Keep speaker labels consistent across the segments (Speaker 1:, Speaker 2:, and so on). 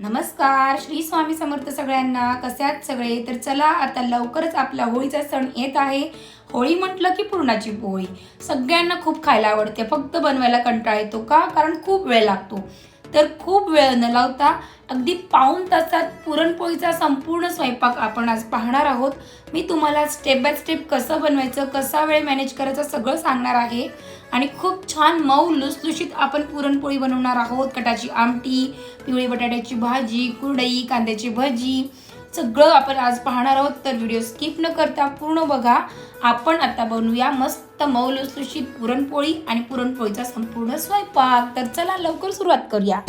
Speaker 1: नमस्कार श्री स्वामी समर्थ सगळ्यांना. कसे सगळे? तर चला आता लवकरच आपला होळीचा सण येत आहे. होळी म्हटलं की पुरणाची पोळी. सगळ्यांना खूप खायला आवडते. फक्त बनवायला कंटाळा येतो का? कारण खूप वेळ लागतो. तर खूप वेळ न लावता अगदी पाऊण तासात पुरणपोळीचा संपूर्ण स्वयंपाक आपण आज पाहणार आहोत. मी तुम्हाला स्टेप बाय स्टेप कसं बनवायचं कसा वेळ मॅनेज करायचं सगळं सांगणार आहे. आणि खूप छान मऊ लुसलुशीत आपण पुरणपोळी बनवणार आहोत. कटाची आमटी पिवळी बटाट्याची भाजी कुरडई कांद्याची भजी. सगळं आपण आज पाहणार आहोत. तर व्हिडिओ स्किप न करता पूर्ण बघा. आपण आता बनवूया मस्त मऊ लुसलुशीत पुरणपोळी आणि पुरणपोळीचा संपूर्ण स्वयंपाक. तर चला लवकर सुरुवात करूया.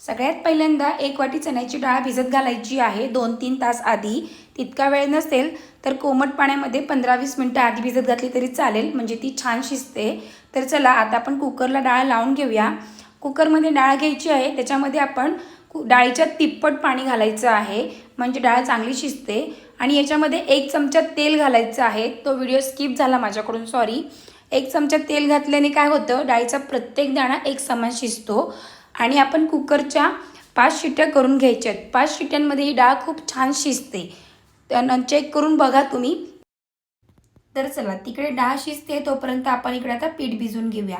Speaker 1: सगळ्यात पहिल्यांदा एक वाटी चण्याची डाळ भिजत घालायची आहे. दोन तीन तास आधी. तितका वेळ नसेल तर कोमट पाण्यामध्ये पंधरा वीस मिनटं आधी भिजत घातली तरी चालेल. म्हणजे ती छान शिजते. तर चला आता आपण कुकरला डाळ लावून घेऊया. कुकरमध्ये डाळ घ्यायची आहे त्याच्यामध्ये आपण कु डाळीच्या तिप्पट पाणी घालायचं आहे. म्हणजे डाळ चांगली शिजते. आणि याच्यामध्ये एक चमचा तेल घालायचं आहे. तो व्हिडिओ स्किप झाला माझ्याकडून सॉरी. एक चमचा तेल घातल्याने काय होतं डाळीचा प्रत्येक दाणा एक समान शिजतो. आणि आपण कुकरच्या पाच शिट्ट्या करून घ्यायच्या आहेत. पाच शिट्ट्यांमध्ये ही डाळ खूप छान शिजते. त्यानं चेक करून बघा तुम्ही. तर चला तिकडे डाळ शिजते तोपर्यंत आपण इकडे आता पीठ भिजून घेऊया.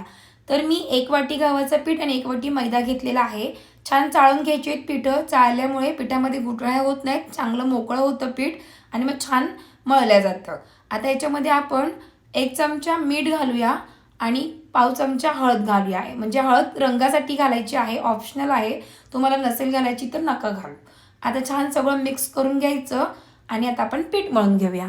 Speaker 1: तर मी एक वाटी गव्हाचं पीठ आणि एक वाटी मैदा घेतलेला आहे. छान चाळून घ्यायची आहेत पिठं. चाळल्यामुळे पिठामध्ये गुठळ्या होत नाहीत. चांगलं मोकळं होतं पीठ आणि मग छान मळल्या जातं. आता याच्यामध्ये आपण एक चमचा मीठ घालूया आणि पाव चमचा हळद घालूया. म्हणजे हळद रंगासाठी घालायची आहे ऑप्शनल आहे. तुम्हाला नसेल घालायची तर नका घालू. आता छान सगळं मिक्स करून घ्यायचं आणि आता आपण पीठ मळून घेऊया.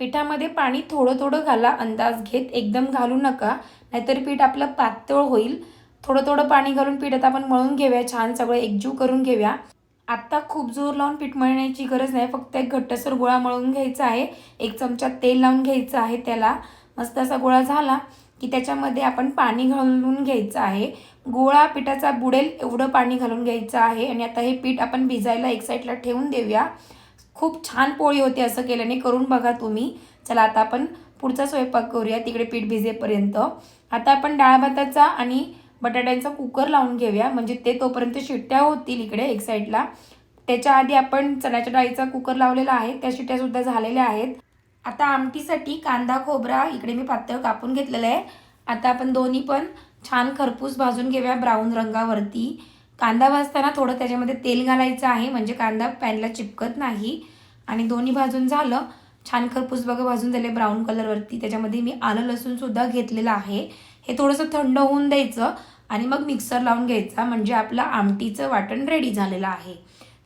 Speaker 1: पिठामध्ये पाणी थोडं थोडं घाला अंदाज घेत एकदम घालू नका नाहीतर पीठ आपलं पातळ होईल. थोडं थोडं पाणी घालून पीठ आता आपण मळून घेऊया छान सगळं एकजीव करून घेऊया. आत्ता खूप जोर लावून पीठ मळण्याची गरज नाही फक्त एक घट्टसर गोळा मळून घ्यायचा आहे. एक चमचा तेल लावून घ्यायचं आहे त्याला. मस्त असा गोळा झाला की त्याच्यामध्ये आपण पाणी घालून घ्यायचं आहे. गोळा पिठाचा बुडेल एवढं पाणी घालून घ्यायचं आहे आणि आता हे पीठ आपण भिजायला एक साईडला ठेवून देऊया. खूप छान पोळी होते असं केल्याने करून बघा तुम्ही. चला आता आपण पुढचा स्वयंपाक करूया तिकडे पीठ भिजेपर्यंत. आता आपण डाळ भाताचा आणि बटाट्यांचा कुकर लावून घेऊया म्हणजे ते तोपर्यंत शिट्ट्या होतील इकडे एक साईडला. त्याच्या आधी आपण चण्याच्या डाळीचा कुकर लावलेला आहे त्या शिट्ट्यासुद्धा झालेल्या आहेत. आता आमटीसाठी कांदा खोबरा इकडे मी पातळ कापून घेतलेलं आहे. आता आपण दोन्ही पण छान खरपूस भाजून घेऊया ब्राऊन रंगावरती. कांदा भाजताना थोडं त्याच्यामध्ये तेल घालायचं आहे म्हणजे कांदा पॅनला चिपकत नाही. आणि दोन्ही भाजून झालं छान खरपूस बघा भाजून झाले ब्राऊन कलरवरती. त्याच्यामध्ये मी आलं लसूणसुद्धा घेतलेलं आहे. हे थोडंसं थंड होऊन द्यायचं आणि मग मिक्सर लावून घ्यायचा म्हणजे आपलं आमटीचं वाटण रेडी झालेलं आहे.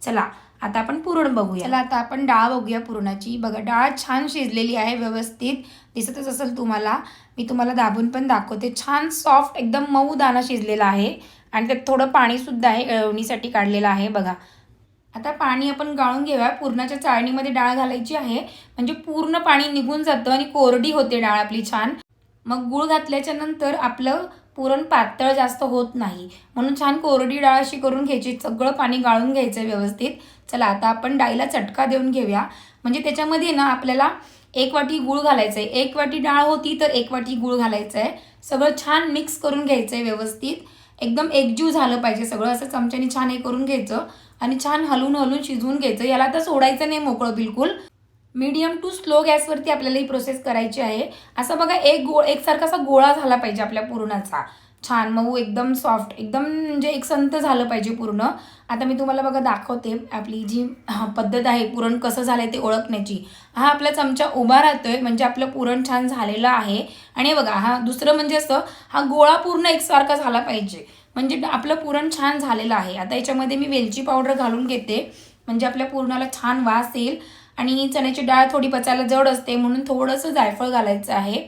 Speaker 1: चला आता आपण पुरण बघूया. चला आता आपण डाळ बघूया पुरणाची. बघा डाळ छान शिजलेली आहे व्यवस्थित. दिसतच असेल तुम्हाला. मी तुम्हाला दाबून पण दाखवते. छान सॉफ्ट एकदम मऊ दाणा शिजलेला आहे. आणि त्यात थोडं पाणीसुद्धा आहे गळवणीसाठी काढलेलं आहे बघा. आता पाणी आपण गाळून घेऊया. पुरणाच्या चाळणीमध्ये डाळ घालायची आहे. म्हणजे पूर्ण पाणी निघून जातं आणि कोरडी होते डाळ आपली छान. मग गूळ घातल्याच्या नंतर आपलं पुरण पातळ जास्त होत नाही. म्हणून छान कोरडी डाळ अशी करून घ्यायची. सगळं पाणी गाळून घ्यायचं व्यवस्थित. चला आता आपण डाळीला चटका देऊन घेऊया. म्हणजे त्याच्यामध्ये ना आपल्याला एक वाटी गूळ घालायचं आहे एक वाटी डाळ होती तर एक वाटी गूळ घालायचं आहे सगळं छान मिक्स करून घ्यायचं आहे व्यवस्थित. एकदम एकजीव झालं पाहिजे सगळं. असं चमच्याने छान हे करून घ्यायचं. आणि छान हलून हलून शिजवून घ्यायचं. याला तर सोडायचं नाही मोकळं बिलकुल. मीडियम टू स्लो गॅसवरती आपल्याला ही प्रोसेस करायची आहे. असं बघा एक गो एकसारखा असा गोळा झाला पाहिजे आपल्या पुरणाचा. छान मऊ एकदम सॉफ्ट एकदम म्हणजे एक संत झालं पाहिजे पूर्ण. आता मी तुम्हाला बघा दाखवते आपली जी पद्धत आहे पुरण कसं झालं आहे ते ओळखण्याची. हा आपला चमचा उभा राहतोय म्हणजे आपलं पुरण छान झालेलं आहे. आणि बघा हा दुसरं म्हणजे असं हा गोळा पूर्ण एकसारखा झाला पाहिजे. म्हणजे आपलं पुरण छान झालेलं आहे. आता याच्यामध्ये मी वेलची पावडर घालून घेते. म्हणजे आपल्या पुरणाला छान वास येईल. आणि चण्याची डाळ थोडी पचायला जड असते म्हणून थोडंसं जायफळ घालायचं आहे.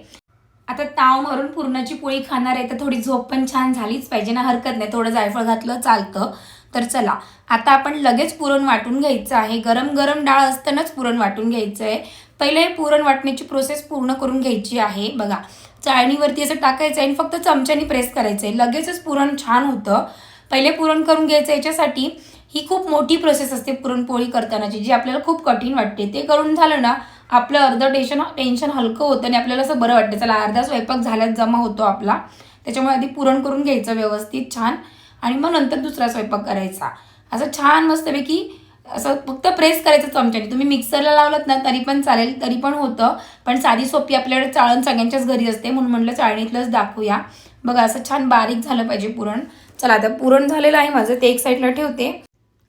Speaker 1: आता ताव मारून पुरणाची पोळी खाणार आहे तर थोडी झोप पण छान झालीच पाहिजे ना हरकत नाही थोडं जायफळ घातलं चालतं. तर चला आता आपण लगेच पुरण वाटून घ्यायचं आहे. गरम गरम डाळ असतानाच पुरण वाटून घ्यायचं आहे. पहिले हे पुरण वाटण्याची प्रोसेस पूर्ण करून घ्यायची आहे. बघा चाळणीवरती असं टाकायचं आहे आणि फक्त चमच्यानी प्रेस करायचं आहे. लगेचच पुरण छान होतं. पहिले पुरण करून घ्यायचं याच्यासाठी. ही खूप मोठी प्रोसेस असते पुरणपोळी करतानाची जी आपल्याला खूप कठीण वाटते. ते करून झालं ना आपलं अर्धं टेन्शन टेन्शन हलकं होतं आणि आपल्याला असं बरं वाटतं चला अर्धा स्वयंपाक झाल्यात जमा होतो आपला. त्याच्यामुळे आधी पुरण करून घ्यायचं व्यवस्थित छान. आणि मग नंतर दुसरा स्वयंपाक करायचा. असं छान मस्तपैकी असं फक्त प्रेस करायचं चमच्याने. तुम्ही मिक्सरला लावलात ना तरी पण चालेल तरी पण होतं. पण साधी सोपी आपल्याकडे चाळण सगळ्यांच्याच घरी असते म्हणून म्हणलं चाळणीतलंच दाखवूया. बघा असं छान बारीक झालं पाहिजे पुरण. चला आता पुरण झालेलं आहे माझं ते एक साईडला ठेवते.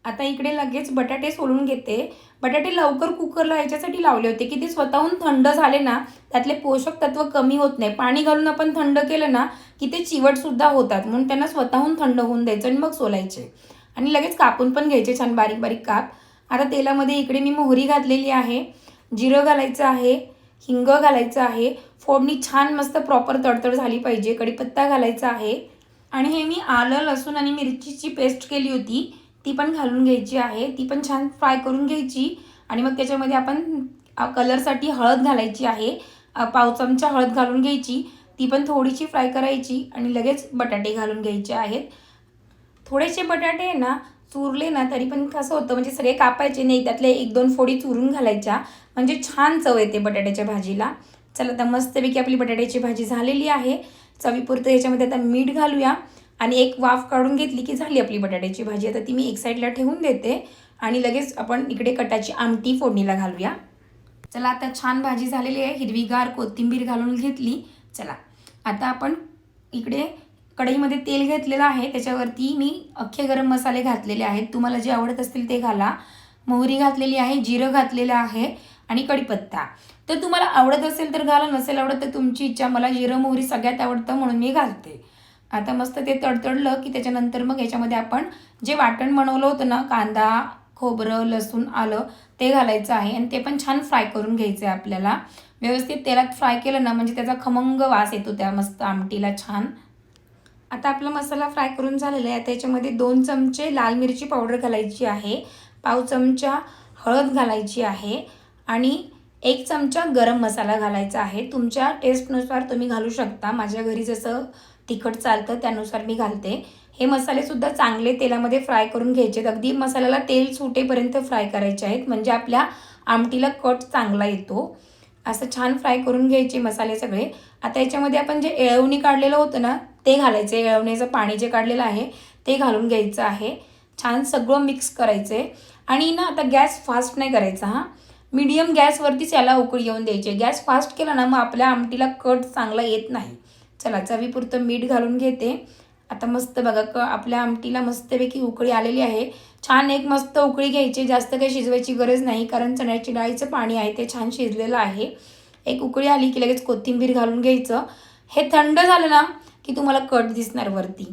Speaker 1: आता इकडे लगेच बटाटे सोलून घेते. बटाटे लवकर कुकरला ह्याच्यासाठी लावले होते. की ते स्वतःहून थंड झाले ना त्यातले पोषक तत्व कमी होत नाही. पाणी घालून आपण थंड केलं ना की ते चिवटसुद्धा होतात. म्हणून त्यांना स्वतःहून थंड होऊन द्यायचं आणि मग सोलायचे. आणि लगेच कापून पण घ्यायचे छान बारीक बारीक काप. आता तेलामध्ये इकडे मी मोहरी घातलेली आहे. जिरं घालायचं आहे. हिंग घालायचं आहे. फोडणी छान मस्त प्रॉपर तडतड झाली पाहिजे. कढीपत्ता घालायचा आहे. आणि हे मी आलं लसूण आणि मिरचीची पेस्ट केली होती. ती पण घालून घ्यायची आहे. ती पण छान फ्राय करून घ्यायची. आणि मग त्याच्यामध्ये आपण कलरसाठी हळद घालायची आहे. पाव चमचा हळद घालून घ्यायची. ती पण थोडीशी फ्राय करायची आणि लगेच बटाटे घालून घ्यायचे आहेत. थोडेसे बटाटे आहे ना चुरले ना तरी पण कसं होतं म्हणजे सगळे कापायचे नाही त्यातले एक दोन फोडी चुरून घालायच्या. म्हणजे छान चव येते बटाट्याच्या भाजीला. चला आता मस्तपैकी आपली बटाट्याची भाजी झालेली आहे. चवीपुरतं याच्यामध्ये आता मीठ घालूया. आणि एक वाफ काढून घेतली की झाली आपली बटाट्याची भाजी. आता ती मी एक साईडला ठेवून देते आणि लगेच आपण इकडे कटाची आमटी फोडणीला घालूया. चला आता छान भाजी झालेली आहे. हिरवीगार कोथिंबीर घालून घेतली. चला आता आपण इकडे कढईमध्ये तेल घेतलेलं आहे. त्याच्यावरती मी अख्खे गरम मसाले घातलेले आहेत. तुम्हाला जे आवडत असतील ते घाला. मोहरी घातलेली आहे जिरं घातलेलं आहे आणि कढीपत्ता. तर तुम्हाला आवडत असेल तर घाला नसेल आवडत तर तुमची इच्छा. मला जिरं मोहरी सगळ्यात आवडतं म्हणून मी घालते. आता मस्त ते तडतडलं की त्याच्यानंतर मग याच्यामध्ये आपण जे वाटण बनवलं होतं ना कांदा खोबरं लसूण आलं ते घालायचं आहे. आणि ते पण छान फ्राय करून घ्यायचं आहे आपल्याला. व्यवस्थित तेलात फ्राय केलं ना म्हणजे त्याचा खमंग वास येतो त्या मस्त आमटीला छान. आता आपला मसाला फ्राय करून झालेला आहे. आता याच्यामध्ये दोन चमचे लाल मिरची पावडर घालायची आहे. पाव चमचा हळद घालायची आहे. आणि एक चमचा गरम मसाला घालायचा आहे. तुमच्या टेस्टनुसार तुम्ही घालू शकता. माझ्या घरी जसं तिखट चालतं त्यानुसार मी घालते. हे मसालेसुद्धा चांगले तेलामध्ये फ्राय करून घ्यायचे आहेत. अगदी मसाल्याला तेल सुटेपर्यंत फ्राय करायचे आहेत. म्हणजे आपल्या आमटीला कट चांगला येतो. असं छान फ्राय करून घ्यायचे मसाले सगळे. आता याच्यामध्ये आपण जे एळवणी काढलेलं होतं ना ते घालायचे. आहे एळवणीचं पाणी जे काढलेलं आहे ते घालून घ्यायचं आहे. छान सगळं मिक्स करायचं. आहे आणि ना आता गॅस फास्ट नाही करायचा हां. मीडियम गॅसवरतीच याला उकळी येऊन द्यायची. गॅस फास्ट केला ना मग आपल्या आमटीला कट चांगला येत नाही. चला चवीपुरतं मीठ घालून घेते. आता मस्त बघा क आपल्या आमटीला मस्तपैकी उकळी आलेली आहे. छान एक मस्त उकळी घ्यायची जास्त काही शिजवायची गरज नाही कारण चण्याची डाळीचं पाणी आहे ते छान शिजलेलं आहे. एक उकळी आली की लगेच कोथिंबीर घालून घ्यायचं. हे थंड झालं ना की तुम्हाला कट दिसणार वरती.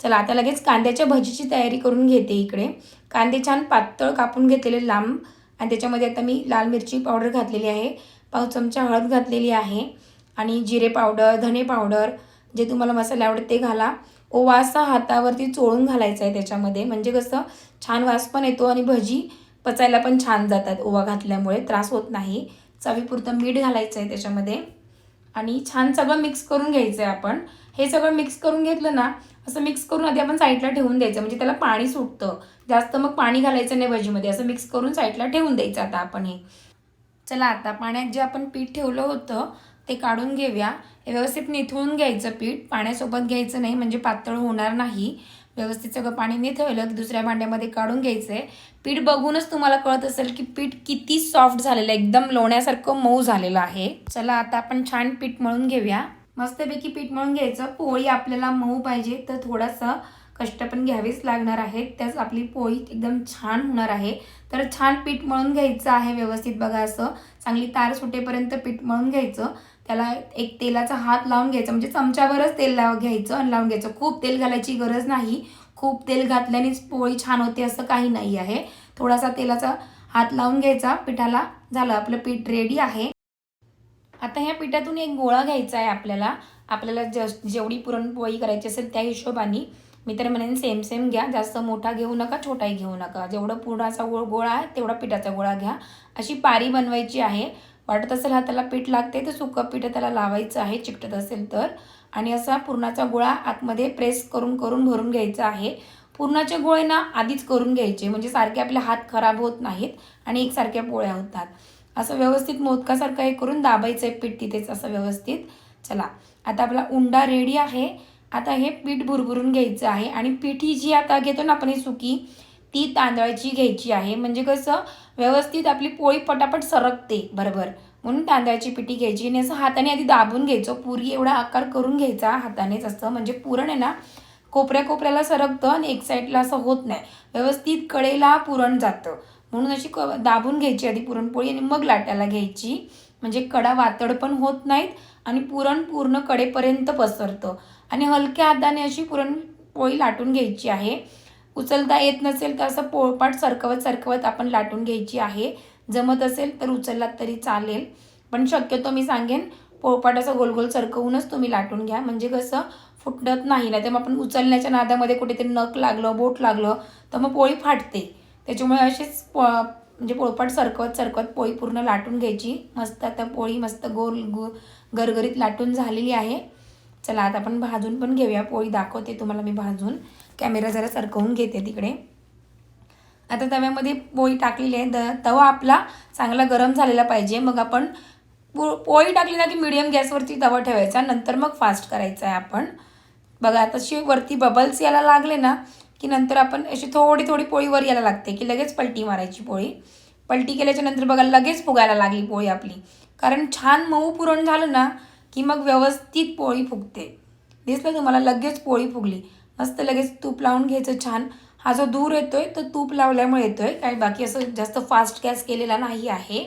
Speaker 1: चला आता लगेच कांद्याच्या भजीची तयारी करून घेते इकडे. कांदे छान पातळ कापून घेतलेले लांब. आणि त्याच्यामध्ये आता मी लाल मिरची पावडर घातलेली आहे. पाव चमचा हळद घातलेली आहे. आणि जिरे पावडर धने पावडर जे तुम्हाला मसाले आवडत ते घाला. ओवा असा हातावरती चोळून घालायचा आहे त्याच्यामध्ये. म्हणजे कसं? छान वास पण येतो आणि भजी पचायला पण छान जातात. ओवा घातल्यामुळे त्रास होत नाही. चवीपुरतं मीठ घालायचं आहे त्याच्यामध्ये. आणि छान सगळं मिक्स करून घ्यायचं आहे आपण. हे सगळं मिक्स करून घेतलं ना असं मिक्स करून आधी आपण साईडला ठेवून द्यायचं. म्हणजे त्याला पाणी सुटतं. जास्त मग पाणी घालायचं नाही भजीमध्ये. असं मिक्स करून साईडला ठेवून द्यायचं आता आपण हे. चला आता पाण्यात जे आपण पीठ ठेवलं होतं ते काढून घेऊया. हे व्यवस्थित निथळून घ्यायचं पीठ. पाण्यासोबत घ्यायचं नाही म्हणजे पातळ होणार नाही. व्यवस्थित सगळं पाणी निथळलं की दुसऱ्या भांड्यामध्ये काढून घ्यायचं आहे पीठ बघूनच तुम्हाला कळत असेल की पीठ किती सॉफ्ट झालेलं आहे. एकदम लोण्यासारखं मऊ झालेलं आहे. चला आता आपण छान पीठ मळून घेऊया. मस्तपैकी पीठ मळून घ्यायचं. पोळी आपल्याला मऊ पाहिजे. तर थोडासा कष्ट पण घ्यावेच लागणार आहेत. त्याच आपली पोळी एकदम छान होणार आहे. तर छान पीठ मळून घ्यायचं आहे व्यवस्थित बघा असं. चांगली तार सुटेपर्यंत पीठ मळून घ्यायचं. त्याला एक तेलाचा हात लावून घ्यायचा. म्हणजे चमच्यावरच तेल लाव घ्यायचं आणि लावून घ्यायचं. खूप तेल घालायची गरज नाही. खूप तेल घातल्यानेच पोळी छान होते असं काही नाही आहे. थोडासा तेलाचा हात लावून घ्यायचा. पिठाला झालं. आपलं पीठ रेडी आहे. आता ह्या पिठातून एक गोळा घ्यायचा आहे आपल्याला. आपल्याला जस जेवढी पुरणपोळी करायची असेल त्या हिशोबाने मी तर म्हणेन सेम सेम घ्या. जास्त मोठा घेऊ नका छोटाही घेऊ नका. जेवढं पुराचा गोळ गोळा आहे तेवढा पिठाचा गोळा घ्या. अशी पारी बनवायची आहे. वाटत असेल हाताला पीठ लागते तर सुकं पीठ त्याला लावायचं आहे चिकटत असेल तर. आणि असा पुरणाचा गोळा आतमध्ये प्रेस करून करून भरून घ्यायचा आहे. पुरणाचे गोळे ना आधीच करून घ्यायचे. म्हणजे सारखे आपले हात खराब होत नाहीत आणि एकसारख्या पोळ्या होतात. असं व्यवस्थित मोदकासारखं हे करून दाबायचं आहे पीठ तिथेच असं व्यवस्थित. चला. आता आपला उंडा रेडी आहे. आता हे पीठ भुरभुरून घ्यायचं आहे आणि पिठी जी आता घेतो ना आपण ही सुकी ती तांदळाची घ्यायची आहे. म्हणजे कसं व्यवस्थित आपली पोळी पटापट सरकते बरोबर. म्हणून तांदळाची पिठी घ्यायची. आणि असं हाताने आधी दाबून घ्यायचो. पुरी एवढा आकार करून घ्यायचा हातानेच असं. म्हणजे पुरण आहे ना कोपऱ्या कोपऱ्याला सरकतं आणि एक साईडला असं होत नाही. व्यवस्थित कडेला पुरण जातं. म्हणून अशी क दाबून घ्यायची आधी पुरणपोळी आणि मग लाटायला घ्यायची. म्हणजे कडा वातड पण होत नाहीत आणि पुरण पूर्ण कडेपर्यंत पसरतं. आणि हलक्या हाताने अशी पुरणपोळी लाटून घ्यायची आहे. उचलता येत नसेल तर असं पोळपाट सरकवत सरकवत आपण लाटून घ्यायची आहे. जमत असेल तर उचललात तरी चालेल. पण शक्यतो मी सांगेन पोळपाट असं गोल गोल सरकवूनच तुम्ही लाटून घ्या. म्हणजे कसं फुटत नाही. ना तर मग आपण उचलण्याच्या नादामध्ये कुठेतरी नख लागलं बोट लागलं तर मग पोळी फाटते. त्याच्यामुळे अशीच प म्हणजे पोळपाट सरकवत सरकवत पोळी पूर्ण लाटून घ्यायची. मस्त आता पोळी मस्त गोल गो गरगरीत लाटून झालेली आहे. चला आता आपण भाजून पण घेऊया. पोळी दाखवते तुम्हाला मी भाजून. कॅमेरा जरा सरकवून घेते तिकडे. आता तव्यामध्ये पोळी टाकलेली आहे. द तवा आपला चांगला गरम झालेला पाहिजे. मग आपण पो पोळी टाकली ना की मिडियम गॅसवरती तवा ठेवायचा. नंतर मग फास्ट करायचा आहे आपण. बघा तशी वरती बबल्स यायला लागले ना की नंतर आपण अशी थोडी थोडी पोळी वर यायला लागते की लगेच पलटी मारायची पोळी. पलटी केल्याच्यानंतर बघा लगेच फुगायला लागली पोळी आपली. कारण छान मऊ पुरण झालं ना की मग व्यवस्थित पोळी फुगते. दिसलं तुम्हाला? लगेच पोळी फुगली. मस्त लगेच तूप लावून घ्यायचं छान. हा जो दूर येतोय तो तूप लावल्यामुळे येतोय. काय बाकी असं जास्त फास्ट गॅस केलेला नाही आहे.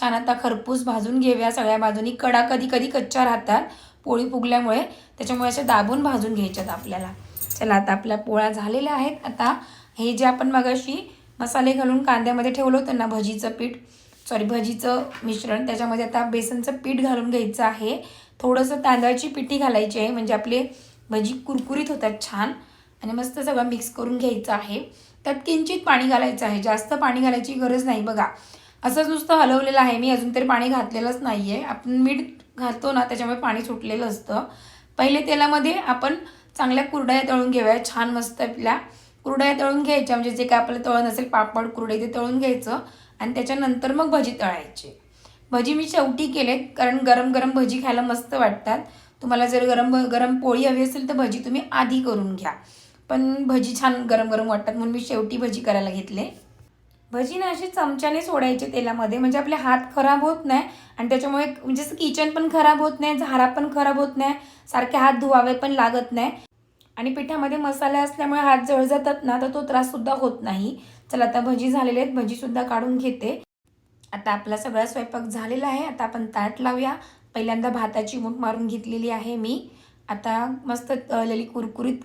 Speaker 1: छान आता खरपूस भाजून घेऊया. सगळ्या बाजूनी कडा कधी कधी कच्च्या राहतात पोळी फुगल्यामुळे. त्याच्यामुळे अशा दाबून भाजून घ्यायच्यात आपल्याला. चला आता आपल्या पोळ्या झालेल्या आहेत. आता हे जे आपण मगाशी मसाले घालून कांद्यामध्ये ठेवलं होतं ना भजीचं पीठ सॉरी भजीचं मिश्रण त्याच्यामध्ये आता बेसनचं पीठ घालून घ्यायचं आहे. थोडंसं तांदळाची पिठी घालायची आहे म्हणजे आपले भजी कुरकुरीत होतात छान. आणि मस्त सगळं मिक्स करून घ्यायचं आहे. त्यात किंचित पाणी घालायचं आहे जास्त पाणी घालायची गरज नाही बघा. असंच नुसतं हलवलेलं आहे मी अजून तरी पाणी घातलेलंच नाही आहे आपण मीठ घालतो ना त्याच्यामुळे पाणी सुटलेलं असतं. पहिले तेलामध्ये आपण चांगल्या कुरड्या तळून घेऊया छान मस्त आपल्या. कुरड्या तळून घ्यायच्या म्हणजे जे काय आपलं तळण असेल पापड कुरडे ते तळून घ्यायचं आणि त्याच्यानंतर मग भजी तळायची. भजी मी शेवटी केले कारण गरम गरम भजी खायला मस्त वाटतात. तुम्हाला जर गरम गरम पोळी हवी असेल तर भजी तुम्ही आधी करून घ्या. पण भजी छान गरम गरम वाटतात म्हणून मी शेवटी भजी करायला घेतले. भजी ना अशी चमच्याने सोडायचे तेलामध्ये. म्हणजे आपले हात खराब होत नाही आणि त्याच्यामुळे म्हणजे किचन पण खराब होत नाही झारा पण खराब होत नाही सारखे हात धुवावे पण लागत नाही. आणि पिठामध्ये मसाले असल्यामुळे हात जळ जातात ना तर तो त्राससुद्धा होत नाही. चला आता भजी झालेले आहेत भजीसुद्धा काढून घेते. आता आपला सगळा स्वयंपाक झालेला आहे. आता आपण ताट लावूया. पहिल्यांदा भाताची मूठ मारून घेतलेली आहे मी. आता मस्त तळलेली कुरकुरीत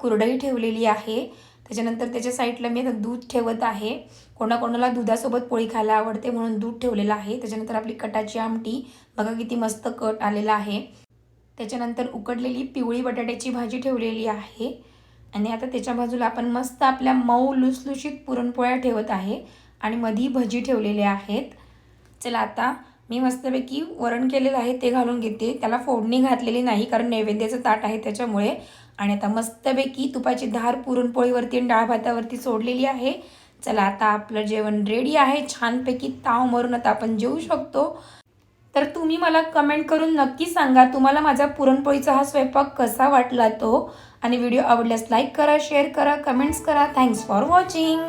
Speaker 1: कुरडई ठेवलेली आहे. त्याच्यानंतर त्याच्या साईडला मी आता दूध ठेवत आहे. कोणाकोणाला दुधासोबत पोळी खायला आवडते म्हणून दूध ठेवलेलं आहे. त्याच्यानंतर आपली कटाची आमटी. बघा किती मस्त कट आलेला आहे. त्याच्यानंतर उकडलेली पिवळी बटाट्याची भाजी ठेवलेली आहे. आणि आता त्याच्या बाजूला आपण मस्त आपल्या मऊ लुसलुशीत पुरणपोळ्या ठेवत आहे. आणि मधी भजी ठेवलेले आहेत. चला आता मी मस्तपैकी वरण केलेलं आहे ते घालून घेते. त्याला फोडणी घातलेली नाही कारण नैवेद्याचं ताट आहे त्याच्यामुळे. आणि आता मस्तपैकी तुपाची धार पुरणपोळीवरती आणि डाळ भातावरती सोडलेली आहे. चला आता आपलं जेवण रेडी आहे. छानपैकी ताव मारून आता आपण जेवू शकतो. तर तुम्ही मला कमेंट करून नक्की सांगा तुम्हाला माझा पुरणपोळीचा हा स्वयंपाक कसा वाटला तो? आणि व्हिडिओ आवडल्यास लाईक करा शेअर करा कमेंट्स करा. Thanks for watching